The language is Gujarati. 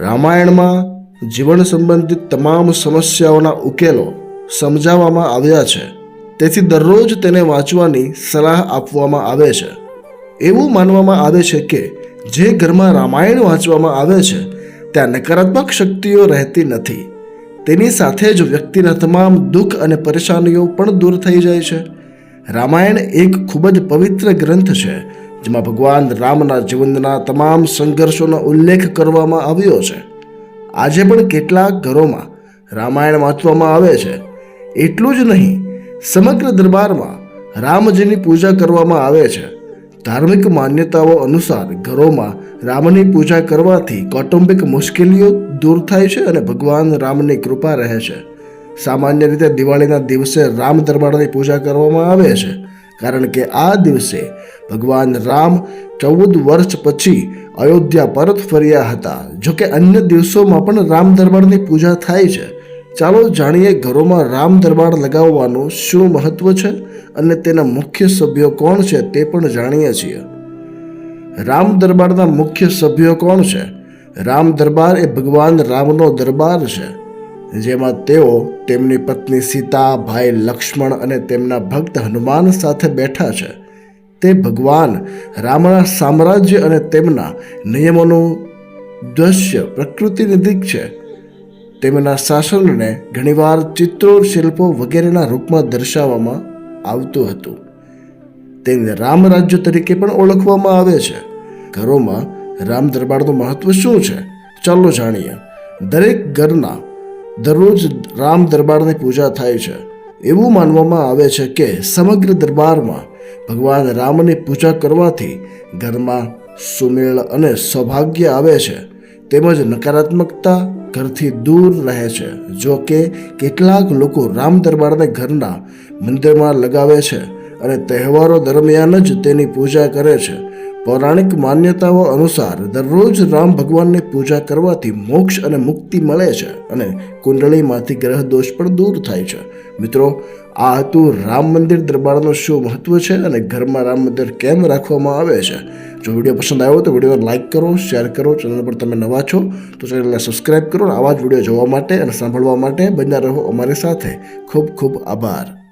રામાયણમાં જીવન સંબંધિત તમામ સમસ્યાઓના ઉકેલો સમજાવવામાં આવ્યા છે. તેથી દરરોજ તેને વાંચવાની સલાહ આપવામાં આવે છે. એવું માનવામાં આવે છે કે જે ઘરમાં રામાયણ વાંચવામાં આવે છે, ત્યાં નકારાત્મક શક્તિઓ રહેતી નથી. તેની સાથે જ વ્યક્તિના તમામ દુઃખ અને પરેશાનીઓ પણ દૂર થઈ જાય છે. રામાયણ એક ખૂબ જ પવિત્ર ગ્રંથ છે જેમાં ભગવાન રામના જીવનના તમામ સંઘર્ષોનો ઉલ્લેખ કરવામાં આવ્યો છે. આજે પણ કેટલાક ઘરોમાં રામાયણ વાંચવામાં આવે છે. એટલું જ નહીં, સમગ્ર દરબારમાં રામજીની પૂજા કરવામાં આવે છે. ધાર્મિક માન્યતાઓ અનુસાર ઘરોમાં રામની પૂજા કરવાથી કૌટુંબિક મુશ્કેલીઓ દૂર થાય છે અને ભગવાન રામની કૃપા રહે છે. સામાન્ય રીતે દિવાળીના દિવસે રામ દરબારની પૂજા કરવામાં આવે છે. કારણ કે આ દિવસે ભગવાન રામ ચૌદ વર્ષ પછી અયોધ્યા પરત ફર્યા હતા. જોકે અન્ય દિવસોમાં પણ રામ દરબારની પૂજા થાય છે. ચાલો જાણીએ ઘરોમાં રામ દરબાર લગાવવાનું શું મહત્વ છે અને તેના મુખ્ય સભ્યો કોણ છે તે પણ જાણીએ છીએ. રામ દરબારના મુખ્ય સભ્યો કોણ છે? રામ દરબાર એ ભગવાન રામનો દરબાર છે. જેમાં તેઓ તેમની પત્ની સીતા, ભાઈ લક્ષ્મણ અને તેમના ભક્ત હનુમાન સાથે બેઠા છે. તે ભગવાન રામના સામ્રાજ્ય અને તેમના નિયમોનું દ્રશ્ય પ્રકૃતિ નિધિક છે. તેમના શાસનને ઘણીવાર ચિત્રો શિલ્પો વગેરેના રૂપમાં દર્શાવવામાં આવતું હતું. તેને રામ રાજ્ય તરીકે પણ ઓળખવામાં આવે છે. ઘરોમાં રામ દરબારનું મહત્વ શું છે? ચાલો જાણીએ. દરેક ઘરના દરરોજ રામ દરબારની પૂજા થાય છે. એવું માનવામાં આવે છે કે સમગ્ર દરબારમાં ભગવાન રામની પૂજા કરવાથી ઘરમાં સુમેળ અને સૌભાગ્ય આવે છે. તેમજ નકારાત્મકતા ઘરથી દૂર રહે છે. જો કે કેટલાક લોકો રામ દરબારને ઘરના મંદિરમાં લગાવે છે અને તહેવારો દરમિયાન જ તેની પૂજા કરે છે. પૌરાણિક માન્યતાઓ અનુસાર દરરોજ રામ ભગવાનની પૂજા કરવાથી મોક્ષ અને મુક્તિ મળે છે અને કુંડળીમાંથી ગ્રહ દોષ પણ દૂર થાય છે. મિત્રો, આ હતું રામ મંદિર દરબારનું શું મહત્વ છે અને ઘરમાં રામ મંદિર કેમ રાખવામાં આવે છે? જો વીડિયો પસંદ આવ્યો તો વિડીયોને લાઇક કરો, શેર કરો, ચેનલ પર તમે નવા છો તો ચેનલને સબસ્ક્રાઇબ કરો આવા જ વીડિયો જોવા માટે અને સાંભળવા માટે બન્યા રહો અમારી સાથે. ખૂબ ખૂબ આભાર.